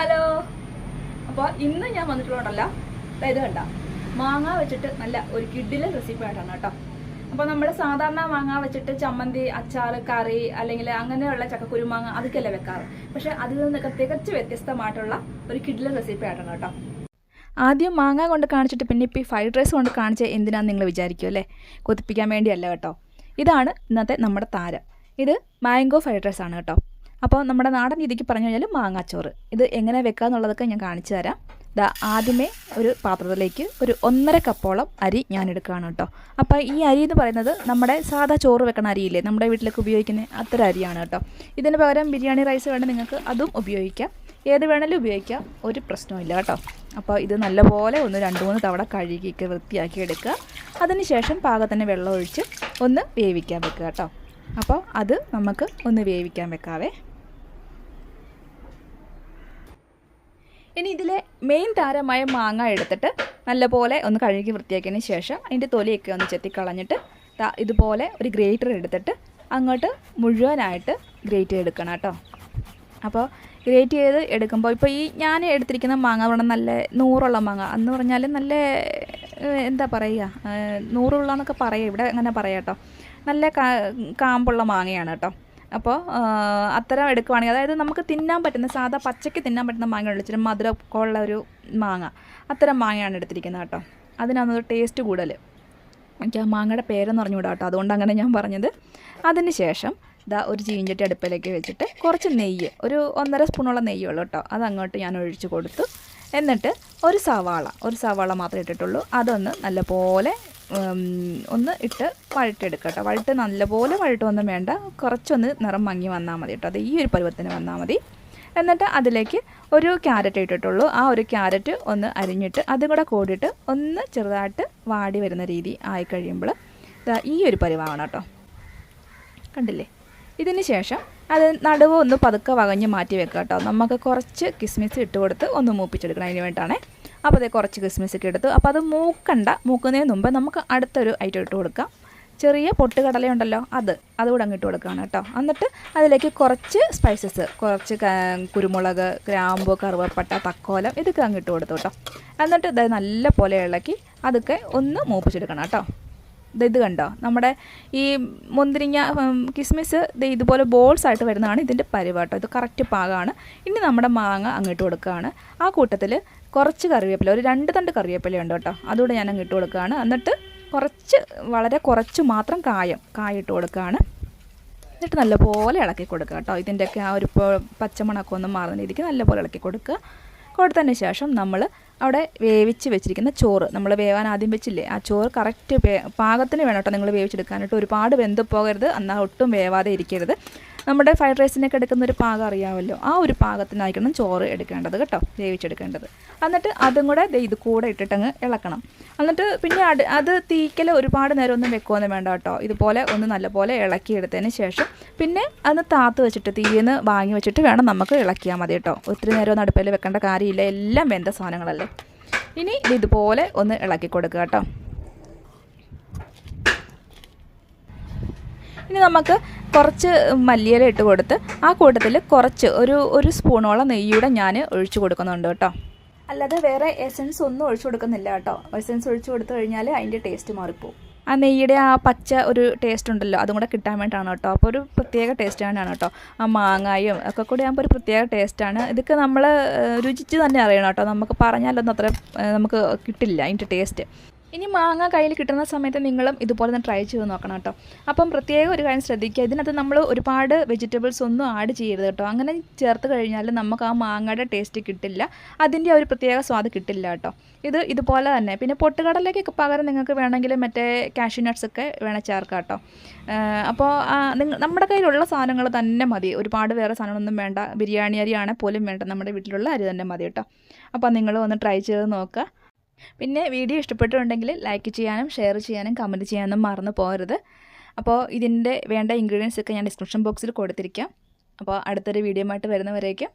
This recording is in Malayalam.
ഹലോ. അപ്പോൾ ഇന്ന് ഞാൻ വന്നിട്ടുള്ളതല്ല ഇത് കണ്ട. മാങ്ങ വെച്ചിട്ട് നല്ല ഒരു കിഡിലെ റെസിപ്പി ആയിട്ടാണ് കേട്ടോ. അപ്പോൾ നമ്മൾ സാധാരണ മാങ്ങ വെച്ചിട്ട് ചമ്മന്തി അച്ചാർ കറി അല്ലെങ്കിൽ അങ്ങനെയുള്ള ചക്കക്കുരുമാങ്ങ അതൊക്കെയല്ലേ വെക്കാറ്. പക്ഷെ അതിൽ നിന്നൊക്കെ തികച്ച് വ്യത്യസ്തമായിട്ടുള്ള ഒരു കിഡിലെ റെസിപ്പി ആയിട്ടാണ് കേട്ടോ. ആദ്യം മാങ്ങ കൊണ്ട് കാണിച്ചിട്ട് പിന്നെ ഇപ്പോൾ ഈ ഫ്രൈഡ് റൈസ് കൊണ്ട് കാണിച്ച എന്തിനാന്ന് നിങ്ങൾ വിചാരിക്കും അല്ലേ? കൊതിപ്പിക്കാൻ വേണ്ടിയല്ല കേട്ടോ. ഇതാണ് ഇന്നത്തെ നമ്മുടെ താരം. ഇത് മാംഗോ ഫ്രൈഡ് റൈസ് ആണ് കേട്ടോ. അപ്പോൾ നമ്മുടെ നാടൻ രീതിക്ക് പറഞ്ഞു കഴിഞ്ഞാൽ മാങ്ങാച്ചോറ്. ഇത് എങ്ങനെ വെക്കുക എന്നുള്ളതൊക്കെ ഞാൻ കാണിച്ചു തരാം. ദാ ആദ്യമേ ഒരു പാത്രത്തിലേക്ക് ഒരു ഒന്നര കപ്പോളം അരി ഞാൻ എടുക്കുകയാണ് കേട്ടോ. അപ്പോൾ ഈ അരി എന്ന് പറയുന്നത് നമ്മുടെ സാധാ ചോറ് വെക്കണ അരിയില്ലേ നമ്മുടെ വീട്ടിലേക്ക് ഉപയോഗിക്കുന്ന അത്തരം അരിയാണ് കേട്ടോ. ഇതിന് പകരം ബിരിയാണി റൈസ് വേണ്ട നിങ്ങൾക്ക് അതും ഉപയോഗിക്കാം. ഏത് വേണമെങ്കിലും ഉപയോഗിക്കാം ഒരു പ്രശ്നമില്ല കേട്ടോ. അപ്പോൾ ഇത് നല്ലപോലെ ഒന്ന് രണ്ട് മൂന്ന് തവണ കഴുകിയൊക്കെ വൃത്തിയാക്കി എടുക്കുക. അതിനുശേഷം പാകത്തിന് വെള്ളം ഒഴിച്ച് ഒന്ന് വേവിക്കാൻ വെക്കുക കേട്ടോ. അപ്പോൾ അത് നമുക്ക് ഒന്ന് വേവിക്കാൻ വെക്കാവേ. ഇനി ഇതിലെ മെയിൻ താരമായ മാങ്ങ എടുത്തിട്ട് നല്ലപോലെ ഒന്ന് കഴുകി വൃത്തിയാക്കിയതിന് ശേഷം അതിന്റെ തൊലിയൊക്കെ ഒന്ന് ചെത്തിക്കളഞ്ഞിട്ട് ഇതുപോലെ ഒരു ഗ്രേറ്റർ എടുത്തിട്ട് അങ്ങോട്ട് മുഴുവനായിട്ട് ഗ്രേറ്റ് ചെയ്തെടുക്കണം കേട്ടോ. അപ്പോൾ ഗ്രേറ്റ് ചെയ്ത് എടുക്കുമ്പോൾ ഇപ്പോൾ ഈ ഞാൻ എടുത്തിരിക്കുന്ന മാങ്ങ പറഞ്ഞാൽ നല്ല നൂറുള്ള മാങ്ങ. എന്ന് പറഞ്ഞാൽ നല്ല എന്താ പറയുക നൂറുള്ള എന്നൊക്കെ പറയാം. ഇവിടെ അങ്ങനെ പറയാം കേട്ടോ. നല്ല കാമ്പുള്ള മാങ്ങയാണ് കേട്ടോ. അപ്പോൾ അത്തരം എടുക്കുവാണെങ്കിൽ അതായത് നമുക്ക് തിന്നാൻ പറ്റുന്ന സാധാ പച്ചയ്ക്ക് തിന്നാൻ പറ്റുന്ന മാങ്ങ ഇച്ചിരി മധുരമൊക്കെ ഉള്ള ഒരു മാങ്ങ. അത്തരം മാങ്ങയാണ് എടുത്തിരിക്കുന്നത് കേട്ടോ. അതിനാണ് ടേസ്റ്റ് കൂടുതൽ എനിക്ക് ആ മാങ്ങയുടെ പേരെന്ന് പറഞ്ഞുകൂടാ കേട്ടോ. അതുകൊണ്ട് അങ്ങനെ ഞാൻ പറഞ്ഞത്. അതിന് ശേഷം ഇതാ ഒരു ചീഞ്ചട്ടി അടുപ്പിലേക്ക് വെച്ചിട്ട് കുറച്ച് നെയ്യ് ഒരു ഒന്നര സ്പൂണോളം നെയ്യുള്ളൂ കേട്ടോ. അത് അങ്ങോട്ട് ഞാൻ ഒഴിച്ച് കൊടുത്തു. എന്നിട്ട് ഒരു സവാള ഒരു സവാള മാത്രമേ ഇട്ടിട്ടുള്ളൂ. അതൊന്ന് നല്ലപോലെ ഒന്ന് ഇട്ട് വഴട്ടെടുക്കുക കേട്ടോ വഴട്ട് നല്ലപോലെ വഴട്ടൊന്നും വേണ്ട. കുറച്ചൊന്ന് നിറം മങ്ങി വന്നാൽ മതി കേട്ടോ. അത് ഈ ഒരു പരുവത്തിന് വന്നാൽ മതി. എന്നിട്ട് അതിലേക്ക് ഒരു ക്യാരറ്റ് ഇട്ടിട്ടുള്ളൂ. ആ ഒരു ക്യാരറ്റ് ഒന്ന് അരിഞ്ഞിട്ട് അതും കൂടെ കൂടിയിട്ട് ഒന്ന് ചെറുതായിട്ട് വാടി വരുന്ന രീതി ആയി കഴിയുമ്പോൾ ഈ ഒരു പരുവാണ് കേട്ടോ. കണ്ടില്ലേ? ഇതിന് ശേഷം അത് നടുവ് ഒന്ന് പതുക്കെ വകഞ്ഞ് മാറ്റി വെക്കുക കേട്ടോ. നമുക്ക് കുറച്ച് കിസ്മിസ് ഇട്ട് കൊടുത്ത് ഒന്ന് മൂപ്പിച്ചെടുക്കണം. അതിന് വേണ്ടിയിട്ടാണേ. അപ്പോൾ അതേ കുറച്ച് കിസ്മിസ് ഒക്കെ എടുത്തു. അപ്പോൾ അത് മൂക്കണ്ട. മൂക്കുന്നതിന് മുമ്പ് നമുക്ക് അടുത്തൊരു ഐറ്റം ഇട്ട് കൊടുക്കാം. ചെറിയ പൊട്ടുകടലയുണ്ടല്ലോ അത്. അതുകൂടെ അങ്ങ് ഇട്ട് കൊടുക്കുകയാണ് കേട്ടോ. എന്നിട്ട് അതിലേക്ക് കുറച്ച് സ്പൈസസ് കുറച്ച് കുരുമുളക് ഗ്രാമ്പു കറുവപ്പട്ട തക്കോലം ഇതൊക്കെ അങ്ങ് ഇട്ട് കൊടുത്തു കേട്ടോ. എന്നിട്ട് ഇത് നല്ല പോലെ ഇളക്കി അതൊക്കെ ഒന്ന് മൂപ്പിച്ചെടുക്കണം കേട്ടോ. ഇത് കണ്ടോ? നമ്മുടെ ഈ മുന്തിരിങ്ങ കിസ്മിസ് ഇത് ഇതുപോലെ ബോൾസ് ആയിട്ട് വരുന്നതാണ് ഇതിന്റെ പരിവാട്ടോ ഇത് കറക്റ്റ് പാകമാണ് ഇനി നമ്മുടെ മാങ്ങ അങ്ങോട്ട് കൊടുക്കുകയാണ്. ആ കൂട്ടത്തിൽ കുറച്ച് കറിവേപ്പില ഒരു രണ്ട് തണ്ട് കറിവേപ്പില ഉണ്ട് കേട്ടോ. അതുകൂടെ ഞാൻ അങ്ങ് ഇട്ട് കൊടുക്കുകയാണ്. എന്നിട്ട് കുറച്ച് വളരെ കുറച്ച് മാത്രം കായം കായ ഇട്ട് കൊടുക്കുകയാണ്. എന്നിട്ട് നല്ലപോലെ ഇളക്കി കൊടുക്കുക കേട്ടോ. ഇതിന്റെയൊക്കെ ആ ഒരു പച്ചമുണക്കം ഒന്ന് മാറുന്ന രീതിക്ക് നല്ലപോലെ ഇളക്കി കൊടുക്കുക. കൊടുത്തതിന് ശേഷം നമ്മൾ അവിടെ വേവിച്ച് വെച്ചിരിക്കുന്ന ചോറ് നമ്മൾ വേവാൻ ആദ്യം വെച്ചില്ലേ ആ ചോറ് കറക്റ്റ് പാകത്തിന് വേണം കേട്ടോ നിങ്ങൾ വേവിച്ചെടുക്കാനായിട്ട്. ഒരുപാട് വെന്ത് പോകരുത് എന്നാൽ ഒട്ടും വേവാതെ ഇരിക്കരുത്. നമ്മുടെ ഫ്രൈഡ് റൈസിനൊക്കെ എടുക്കുന്ന ഒരു പാകം അറിയാമല്ലോ. ആ ഒരു പാകത്തിനായിരിക്കണം ചോറ് എടുക്കേണ്ടത് കേട്ടോ വേവിച്ചെടുക്കേണ്ടത്. എന്നിട്ട് അതും കൂടെ ഇത് കൂടെ ഇട്ടിട്ടങ്ങ് ഇളക്കണം. എന്നിട്ട് പിന്നെ അത് തീക്കൽ ഒരുപാട് നേരം ഒന്നും വെക്കുമൊന്നും വേണ്ട കേട്ടോ. ഇതുപോലെ ഒന്ന് നല്ലപോലെ ഇളക്കിയെടുത്തതിന് ശേഷം പിന്നെ അത് താത്ത് വെച്ചിട്ട് തീയെന്ന് വാങ്ങി വെച്ചിട്ട് വേണം നമുക്ക് ഇളക്കിയാൽ മതി കേട്ടോ. ഒത്തിരി നേരം ഒന്നും വെക്കേണ്ട കാര്യമില്ല. എല്ലാം വെന്ത സാധനങ്ങളല്ലേ. ഇനി ഇത് ഇതുപോലെ ഒന്ന് ഇളക്കി കൊടുക്കുക കേട്ടോ. ഇനി നമുക്ക് കുറച്ച് മല്ലിയില ഇട്ട് കൊടുത്ത് ആ കൂട്ടത്തിൽ കുറച്ച് ഒരു ഒരു സ്പൂണോളം നെയ്യൂടെ ഞാൻ ഒഴിച്ചു കൊടുക്കുന്നുണ്ട് കേട്ടോ. അല്ലാതെ വേറെ എസൻസ് ഒന്നും ഒഴിച്ചു കൊടുക്കുന്നില്ല കേട്ടോ. എസൻസ് ഒഴിച്ചു കൊടുത്തു കഴിഞ്ഞാൽ അതിന്റെ ടേസ്റ്റ് മാറിപ്പോവും. ആ നെയ്യുടെ ആ പച്ച ഒരു ടേസ്റ്റ് ഉണ്ടല്ലോ അതും കൂടെ കിട്ടാൻ വേണ്ടിയിട്ടാണ് കേട്ടോ. അപ്പോൾ ഒരു പ്രത്യേക ടേസ്റ്റ് തന്നെയാണ് കേട്ടോ. ആ മാങ്ങായും ഒക്കെ കൂടി ആകുമ്പോൾ ഒരു പ്രത്യേക ടേസ്റ്റാണ് ഇതൊക്കെ നമ്മൾ രുചിച്ച് തന്നെ അറിയണം കേട്ടോ. നമുക്ക് പറഞ്ഞാലൊന്നും അത്ര നമുക്ക് കിട്ടില്ല അതിന്റെ ടേസ്റ്റ് ഇനി മാങ്ങ കയ്യിൽ കിട്ടുന്ന സമയത്ത് നിങ്ങളും ഇതുപോലെ തന്നെ ട്രൈ ചെയ്ത് നോക്കണം കേട്ടോ. അപ്പം പ്രത്യേകം ഒരു കാര്യം ശ്രദ്ധിക്കുക. ഇതിനകത്ത് നമ്മൾ ഒരുപാട് വെജിറ്റബിൾസ് ഒന്നും ആഡ് ചെയ്യരുത് കേട്ടോ. അങ്ങനെ ചേർത്ത് കഴിഞ്ഞാൽ നമുക്ക് ആ മാങ്ങയുടെ ടേസ്റ്റ് കിട്ടില്ല. അതിന്റെ ഒരു പ്രത്യേക സ്വാദ് കിട്ടില്ല കേട്ടോ. ഇത് ഇതുപോലെ തന്നെ. പിന്നെ പൊട്ടുകടലേക്കൊക്കെ പകരം നിങ്ങൾക്ക് വേണമെങ്കിൽ മറ്റേ കാഷ്യൂ നട്ട്സ് ഒക്കെ വേണേൽ ചേർക്കാം കേട്ടോ. അപ്പോൾ നമ്മുടെ കയ്യിലുള്ള സാധനങ്ങൾ തന്നെ മതി. ഒരുപാട് വേറെ സാധനങ്ങളൊന്നും വേണ്ട. ബിരിയാണി അരി ആണെങ്കിൽ പോലും വേണ്ട. നമ്മുടെ വീട്ടിലുള്ള അരി തന്നെ മതി കേട്ടോ. അപ്പോൾ നിങ്ങൾ ഒന്ന് ട്രൈ ചെയ്ത് നോക്കുക. പിന്നെ വീഡിയോ ഇഷ്ടപ്പെട്ടിട്ടുണ്ടെങ്കിൽ ലൈക്ക് ചെയ്യാനും ഷെയർ ചെയ്യാനും കമന്റ് ചെയ്യാനും മറന്നു പോകരുത്. അപ്പോൾ ഇതിന്റെ വേണ്ട ഇൻഗ്രീഡിയൻസ് ഒക്കെ ഞാൻ ഡിസ്ക്രിപ്ഷൻ ബോക്സിൽ കൊടുത്തിരിക്കാം. അപ്പോൾ അടുത്തൊരു വീഡിയോ ആയിട്ട് വരുന്നവരേക്കും